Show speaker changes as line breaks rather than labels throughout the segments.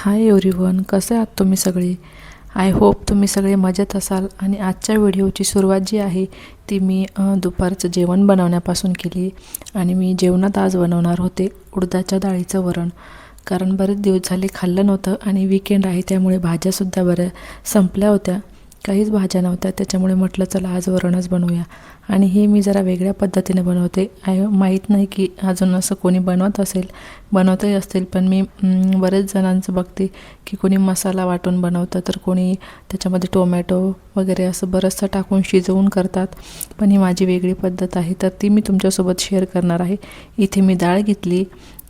Hi everyone कसे आहात तुम्ही सगळे? आय होप तुम्ही सगळे मजेत असाल. आणि आजच्या व्हिडिओची सुरुवात जी आहे ती मी दुपारचं जेवण बनवण्यापासून केली. आणि मी जेवणात आज बनवणार होते उडदाच्या डाळीचं वरण. कारण बरेच दिवस झाले खाल्लं नव्हतं आणि विकेंड आहे त्यामुळे भाज्यासुद्धा बऱ्या संपल्या होत्या. काहीच भाज्या नव्हत्या. त्याच्यामुळे म्हटलं चला आज वरणच बनवूया. आणि हे मी जरा वेगळ्या पद्धतीने बनवते. आय माहीत नाही की अजून असं कोणी बनवत असेल बनवतही असतील पण मी बरेच जणांचं बघते की कोणी मसाला वाटून बनवतं तर कोणी त्याच्यामध्ये टोमॅटो वगैरे असं बरंचसं टाकून शिजवून करतात. पण ही माझी वेगळी पद्धत आहे. तर ती मी तुमच्यासोबत शेअर करणार आहे. इथे मी डाळ घेतली.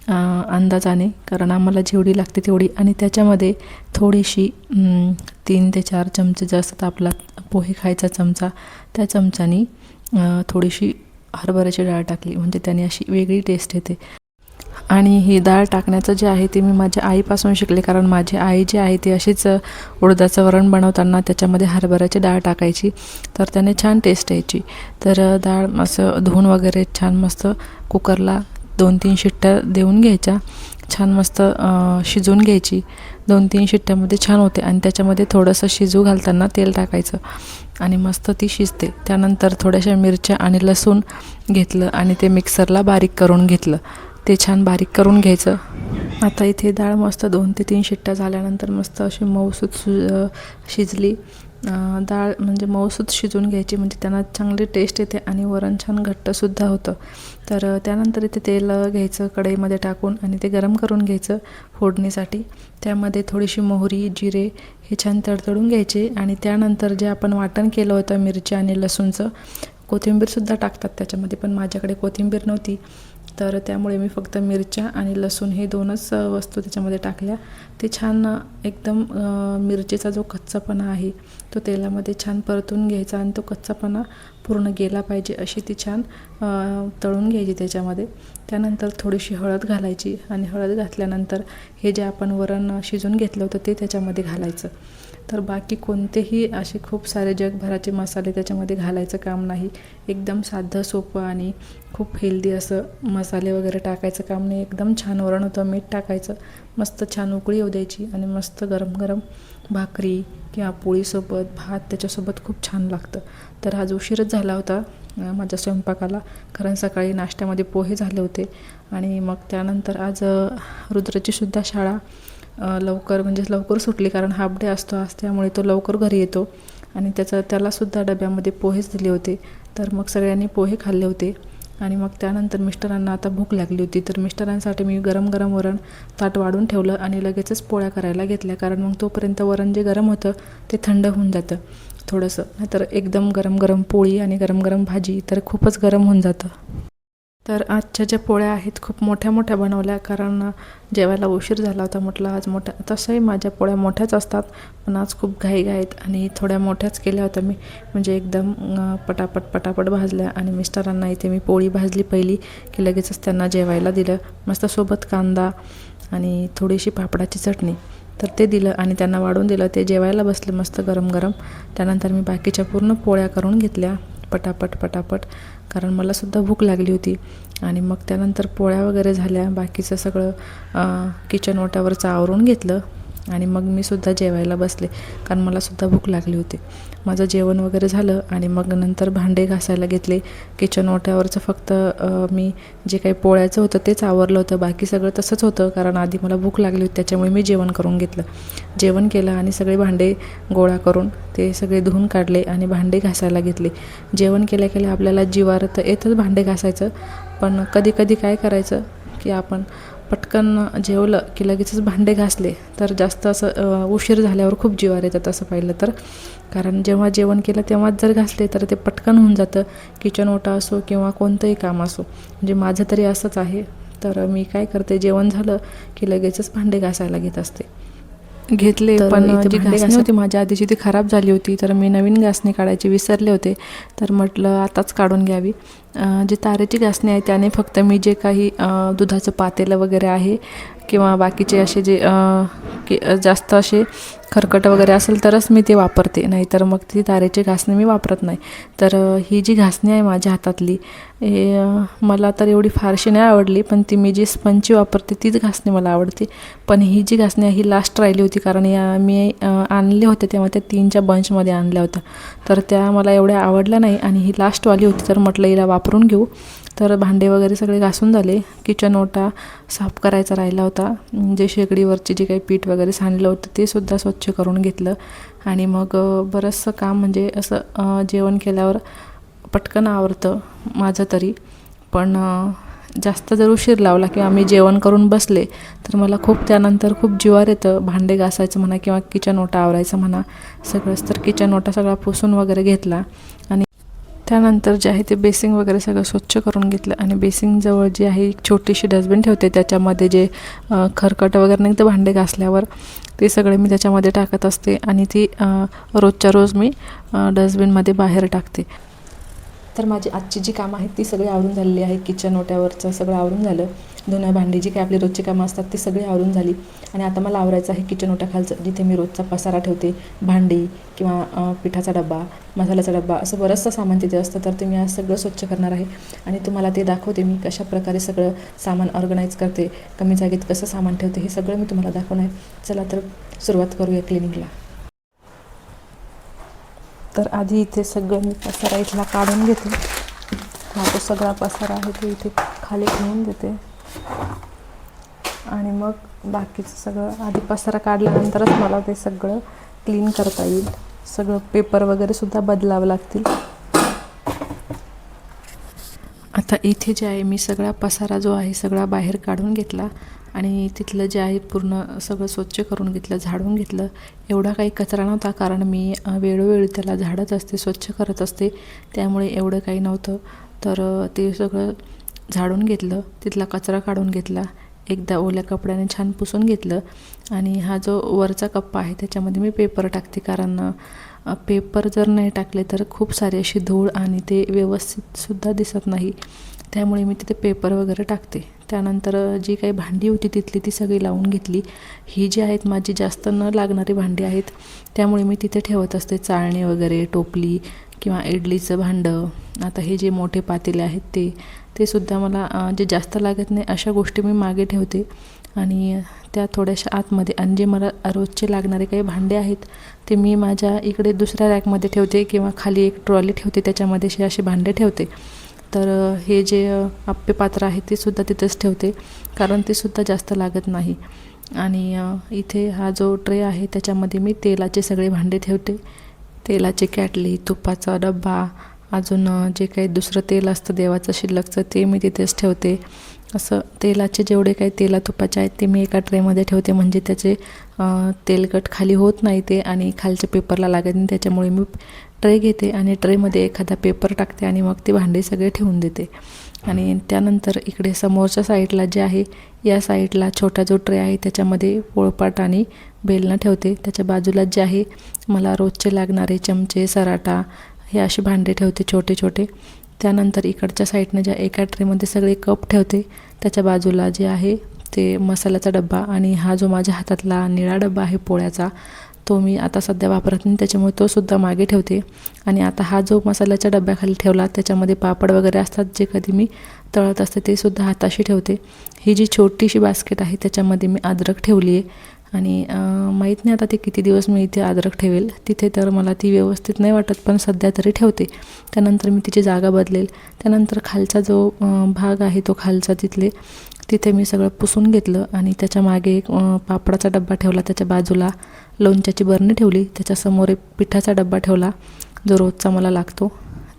अंदाजाने कारण आम्हाला जेवढी लागते तेवढी. आणि त्याच्यामध्ये थोडीशी तीन ते चार चमचे जास्त आपला पोहे खायचा चमचा. त्या चमच्यानी थोडीशी हरभऱ्याची डाळ टाकली. म्हणजे त्याने अशी वेगळी टेस्ट येते. आणि ही डाळ टाकण्याचं जे आहे ते मी माझ्या आईपासून शिकले. कारण माझी आई जी आहे ती अशीच उडदाचं वरण बनवताना त्याच्यामध्ये हरभऱ्याची डाळ टाकायची. तर त्याने छान टेस्ट यायची. तर डाळ असं धुवून वगैरे छान मस्त कुकरला दोन तीन शिट्ट्या देऊन घ्यायच्या. छान मस्त शिजवून घ्यायची. दोन तीन शिट्ट्यामध्ये छान होते आणि त्याच्यामध्ये थोडंसं शिजू घालताना तेल टाकायचं आणि मस्त ती शिजते. त्यानंतर थोड्याशा मिरच्या आणि लसूण घेतलं आणि ते मिक्सरला बारीक करून घेतलं. ते छान बारीक करून घ्यायचं. आता इथे डाळ मस्त दोन ते तीन शिट्ट्या झाल्यानंतर मस्त अशी मऊसूत शिजली. डाळ म्हणजे मऊसूत शिजवून घ्यायची म्हणजे त्यांना चांगली टेस्ट येते आणि वरण छान घट्टसुद्धा होतं. तर त्यानंतर इथे तेल घ्यायचं कढईमध्ये टाकून आणि ते गरम करून घ्यायचं फोडणीसाठी. त्यामध्ये थोडीशी मोहरी जिरे हे छान तडतडून घ्यायचे आणि त्यानंतर जे आपण वाटण केलं होतं मिरची आणि लसूणचं कोथिंबीरसुद्धा टाकतात त्याच्यामध्ये पण माझ्याकडे कोथिंबीर नव्हती. तर त्यामुळे मी फक्त मिरच्या आणि लसूण हे दोनच वस्तू त्याच्यामध्ये टाकल्या. ते छान एकदम मिरचीचा जो कच्चापणा आहे तो तेलामध्ये छान परतून घ्यायचा आणि तो कच्चापणा पूर्ण गेला पाहिजे अशी ती छान तळून घ्यायची त्याच्यामध्ये. त्यानंतर थोडीशी हळद घालायची आणि हळद घातल्यानंतर हे जे आपण वरण शिजून घेतलं होतं ते त्याच्यामध्ये घालायचं. तर बाकी कोणतेही असे खूप सारे जगभराचे मसाले त्याच्यामध्ये घालायचं काम नाही. एकदम साधं सोपं आणि खूप हेल्दी असं मसाले वगैरे टाकायचं काम नाही. एकदम छान वरण होतं मीठ टाकायचं. मस्त छान उकळी येऊ द्यायची आणि मस्त गरम गरम भाकरी किंवा पोळीसोबत भात त्याच्यासोबत खूप छान लागतं. तर आज उशीरच झाला होता माझ्या स्वयंपाकाला. कारण सकाळी नाश्त्यामध्ये पोहे झाले होते. आणि मग त्यानंतर आज अं, रुद्रची सुद्धा शाळा लवकर म्हणजे लवकर सुटली. कारण हाफ डे असतो आज त्यामुळे तो लवकर घरी येतो. आणि त्याचा त्यालासुद्धा डब्यामध्ये पोहेच दिले होते. तर मग सगळ्यांनी पोहे खाल्ले होते. आणि मग त्यानंतर मिस्टरांना आता भूक लागली होती. तर मिस्टरांसाठी मी गरम गरम वरण ताट वाढून ठेवलं आणि लगेचच पोळ्या करायला घेतल्या. कारण मग तोपर्यंत वरण जे गरम होतं ते थंड होऊन जातं थोडंसं. नाहीतर एकदम गरम गरम पोळी आणि गरम गरम भाजी तर खूपच गरम होऊन जातं. तर आजच्या ज्या पोळ्या आहेत खूप मोठ्या मोठ्या बनवल्या. कारण जेवायला उशीर झाला होता म्हटलं आज मोठ्या तसंही माझ्या पोळ्या मोठ्याच असतात पण आज खूप घाई घाईत आणि थोड्या मोठ्याच केल्या होत्या मी. म्हणजे एकदम पटापट पटापट भाजल्या आणि मिस्टरांना इथे मी पोळी भाजली पहिली की लगेचच त्यांना जेवायला दिलं. मस्त सोबत कांदा आणि थोडीशी पापडाची चटणी. तर ते दिलं आणि त्यांना वाढून दिलं. ते जेवायला बसले मस्त गरम गरम त्यानंतर मी बाकीच्या पूर्ण पोळ्या करून घेतल्या. पटापट पटापट. कारण मलासुद्धा भूक लागली होती. आणि मग त्यानंतर पोळ्या वगैरे झाल्या. बाकीचं सगळं किचन ओट्यावरचं आवरून घेतलं. आणि मग मी सुद्धा जेवायला बसले कारण मला सुद्धा भूक लागली होती. माझं जेवण वगैरे झालं आणि मग नंतर भांडे घासायला घेतले. किचन ओट्यावरचं फक्त मी जे काही पोळ्याचं होतं तेच आवरलं होतं. बाकी सगळं तसंच होतं कारण आधी मला भूक लागली होती त्याच्यामुळे मी जेवण करून घेतलं. जेवण केलं आणि सगळे भांडे गोळा करून ते सगळे धुवून काढले आणि भांडे घासायला घेतले. जेवण केल्या केल्या आपल्याला जिवार तर येतच भांडे घासायचं पण कधी कधी काय करायचं की आपण पटकन जेवलं की लगेचच भांडे घासले तर जास्त असं उशीर झाल्यावर खूप जीवार येतात असं पाहिलं तर. कारण जेव्हा जेवण केलं तेव्हाच जर घासले तर ते पटकन होऊन जातं. किचन ओटा असो किंवा कोणतंही काम असो. म्हणजे माझं तरी असंच आहे. तर मी काय करते जेवण झालं की लगेचच भांडे घासायला घेत असते. घेतले पण जी घासणी
घासा-
होती माझ्या आधीची ती खराब झाली होती. तर मी नवीन घासणी काढायची विसरले होते. तर म्हटलं आताच काढून घ्यावी. जी तारेची घासणी आहे त्याने फक्त मी जे काही दुधाचं पातेलं वगैरे आहे किंवा बाकीचे असे जे की जास्त असे खरकट वगैरे असेल तरच मी ते वापरते. नाहीतर मग ती तारेची घासणी मी वापरत नाही. तर ही जी घासणी आहे माझ्या हातातली हे मला तर एवढी फारशी नाही आवडली पण ती मी जी स्पंची वापरते तीच घासणी मला आवडते. पण ही जी घासणी आहे ही लास्ट राहिली होती कारण या मी अ, आणले होते तेव्हा त्या तीनच्या बंचमध्ये आणल्या होत्या. तर त्या मला एवढ्या आवडल्या नाही आणि ही लास्टवाली होती तर म्हटलं हिला वापरून घेऊ. तर भांडे वगैरे सगळे घासून झाले. किचन ओटा साफ करायचा राहिला होता. जे शेगडीवरची जे काही पीठ वगैरे सांडलं होतं ते सुद्धा स्वच्छ करून घेतलं. आणि मग बरंचसं काम म्हणजे असं जेवण केल्यावर पटकन आवडतं माझं तरी. पण जास्त जर उशीर लावला किंवा मी जेवण करून बसले तर मला खूप त्यानंतर खूप जिवार येतं भांडे घासायचं म्हणा किंवा किचन ओटा आवरायचं म्हणा. सगळंच तर किचन ओटा सगळा पुसून वगैरे घेतला. आणि त्यानंतर जे आहे ते बेसिंग वगैरे सगळं स्वच्छ करून घेतलं आणि बेसिंगजवळ जी आहे एक छोटीशी डस्टबिन ठेवते. त्याच्यामध्ये जे खरकट वगैरे नाही तर भांडे घासल्यावर ते सगळे मी त्याच्यामध्ये टाकत असते आणि ती रोजच्या रोज मी डस्टबिनमध्ये बाहेर टाकते. तर माझी आजची जी कामं आहेत ती सगळी आवरून झालेली आहे. किचन ओट्यावरचं सगळं आवरून झालं. धुणं भांडी जी काय आपली रोजची कामं असतात ती सगळी आवरून झाली. आणि आता मला आवरायचं आहे किचन ओट्याखालचं जिथे मी रोजचा पसारा ठेवते. भांडी किंवा पिठाचा डब्बा मसाल्याचा डब्बा असं बरंचसं सामान तिथे असतं. तर ते मी आज सगळं स्वच्छ करणार आहे. आणि तुम्हाला ते दाखवते मी कशा प्रकारे सगळं सामान ऑर्गनाईज करते कमी जागेत कसं सामान ठेवते हे सगळं मी तुम्हाला दाखवणार आहे. चला तर सुरुवात करूया क्लिनिंगला तर आधी इथे सगळं मी पसारा इथला काढून घेते. हा तो सगळा पसारा आहे तो इथे खाली ठेवून देते. आणि मग बाकीचं सगळं आधी पसारा काढल्यानंतरच मला ते सगळं क्लीन करता येईल. सगळं पेपर वगैरे सुद्धा बदलावं लागतील. आता इथे जे आहे मी सगळा पसारा जो आहे सगळा बाहेर काढून घेतला आणि तिथलं जे आहे पूर्ण सगळं स्वच्छ करून घेतलं झाडून घेतलं. एवढा काही कचरा नव्हता कारण मी वेळोवेळी त्याला झाडत असते स्वच्छ करत असते. त्यामुळे एवढं काही नव्हतं. तर ते सगळं झाडून घेतलं तिथला कचरा काढून घेतला एकदा ओल्या कपड्याने छान पुसून घेतलं आणि हा जो वरचा कप्पा आहे त्याच्यामध्ये मी पेपर टाकते कारण पेपर जर नाही टाकले तर खूप सारी अशी धूळ आणि ते व्यवस्थितसुद्धा दिसत नाही. त्यामुळे मी तिथे पेपर वगैरे टाकते. त्यानंतर जी काही भांडी होती तिथली ती सगळी लावून घेतली. ही जी आहेत माझी जास्त न लागणारी भांडी आहेत त्यामुळे मी तिथे ठेवत असते चाळणे वगैरे टोपली किंवा इडलीचं भांडं आता हे जे मोठे पातेले आहेत ते ते सुद्धा मला जे जास्त लागत नाही अशा गोष्टी मी मागे ठेवते. आणि त्या थोड्याशा आतमध्ये आणि जे मला रोजचे लागणारे काही भांडे आहेत ते मी माझ्या इकडे दुसऱ्या रॅकमध्ये ठेवते किंवा खाली एक ट्रॉली ठेवते त्याच्यामध्ये असे असे भांडे ठेवते. तर हे जे अ, आप्पे पात्र आहे ते सुद्धा तिथेच ठेवते कारण ते सुद्धा जास्त लागत नाही. आणि इथे हा जो ट्रे आहे त्याच्यामध्ये मी तेलाचे सगळे भांडे ठेवते. तेलाची कॅटली तुपाचा डब्बा अजून जे काही दुसरं तेल असतं देवाचं शिल्लकचं ते मी तिथेच ठेवते. असं तेलाचे जेवढे काही तेला तुपाचे आहेत ते मी एका ट्रेमध्ये ठेवते. म्हणजे त्याचे तेलकट खाली होत नाही ते आणि खालच्या पेपरला लागत नाही. त्याच्यामुळे मी ट्रे घेते आणि ट्रेमध्ये एखादा पेपर टाकते आणि मग ते भांडे सगळे ठेवून देते. आणि त्यानंतर इकडे समोरच्या साईडला जे आहे या साईडला छोटा जो ट्रे आहे त्याच्यामध्ये पोळपाट आणि बेलणं ठेवते. त्याच्या बाजूला जे आहे मला रोजचे लागणारे चमचे सराटा हे असे भांडे ठेवते छोटे छोटे. त्यानंतर इकडच्या साईडनं ज्या एका ट्रेमध्ये सगळे कप ठेवते त्याच्या बाजूला जे आहे ते मसाल्याचा डब्बा आणि हा जो माझ्या हातातला निळा डब्बा आहे पोळ्याचा तो मी आता सध्या वापरत नाही. त्याच्यामुळे तो सुद्धा मागे ठेवते. आणि आता हा जो मसाल्याच्या डब्याखाली ठेवला त्याच्यामध्ये पापड वगैरे असतात जे कधी मी तळत असते ते सुद्धा हाताशी ठेवते. ही जी छोटीशी बास्केट आहे त्याच्यामध्ये मी अद्रक ठेवली आहे. आणि माहीत नाही आता ते किती दिवस मी इथे अद्रक ठेवेल. तिथे तर मला ती व्यवस्थित नाही वाटत पण सध्या तरी ठेवते. त्यानंतर मी तिची जागा बदलेल. त्यानंतर खालचा जो भाग आहे तो खालचा तिथले तिथे मी सगळं पुसून घेतलं आणि त्याच्यामागे एक पापडाचा डब्बा ठेवला. त्याच्या बाजूला लोणच्याची बरणी ठेवली. त्याच्यासमोर एक पिठाचा डब्बा ठेवला जो रोजचा मला लागतो.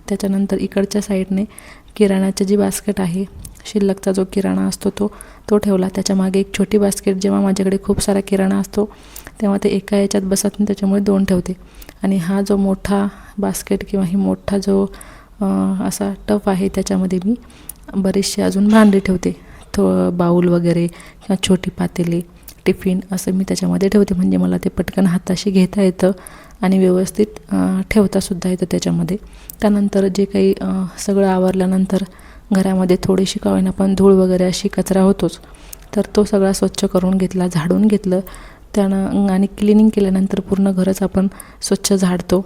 त्याच्यानंतर इकडच्या साईडने किराणाची जी बास्केट आहे शिल्लकचा जो किराणा असतो तो तो ठेवला. त्याच्यामागे एक छोटी बास्केट जेव्हा माझ्याकडे खूप सारा किराणा असतो तेव्हा ते एका याच्यात बसत नाही त्याच्यामुळे दोन ठेवते. आणि हा जो मोठा बास्केट किंवा ही मोठा जो असा टफ आहे त्याच्यामध्ये मी बरेचसे अजून भांडी ठेवते. तो बाऊल वगैरे किंवा छोटी पातेले टिफिन असं मी त्याच्यामध्ये ठेवते. म्हणजे मला ते पटकन हाताशी घेता येतं आणि व्यवस्थित ठेवतासुद्धा येतं त्याच्यामध्ये. त्यानंतर जे काही सगळं आवरल्यानंतर घरामध्ये थोडीशी का होईना पण धूळ वगैरे अशी कचरा होतोच. तर तो सगळा स्वच्छ करून घेतला झाडून घेतलं. त्यानं आणि क्लिनिंग केल्यानंतर पूर्ण घरच आपण स्वच्छ झाडतो.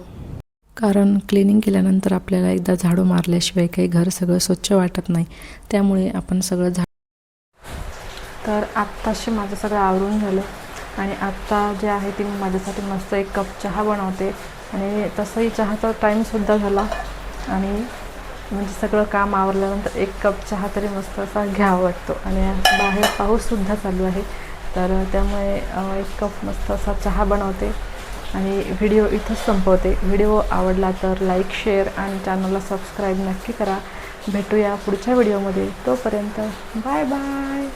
कारण क्लिनिंग केल्यानंतर आपल्याला एकदा झाडू मारल्याशिवाय काही घर सगळं स्वच्छ वाटत नाही. त्यामुळे आपण सगळं झाड तर आत्ताशी माझं सगळं आवरून झालं. आणि आत्ता जे आहे ते मी माझ्यासाठी मस्त एक कप चहा बनवते. आणि तसंही चहाचा टाईमसुद्धा झाला. आणि म्हणजे सगळं काम आवरल्यानंतर एक कप चहा तरी मस्त असा घ्यावा वाटतो. आणि बाहेर पाऊससुद्धा चालू आहे. तर त्यामुळे एक कप मस्त असा चहा बनवते. आणि व्हिडिओ इथंच संपवते. व्हिडिओ आवडला तर लाईक शेअर आणि चॅनलला सबस्क्राईब नक्की करा. भेटूया पुढच्या व्हिडिओमध्ये. तोपर्यंत बाय बाय.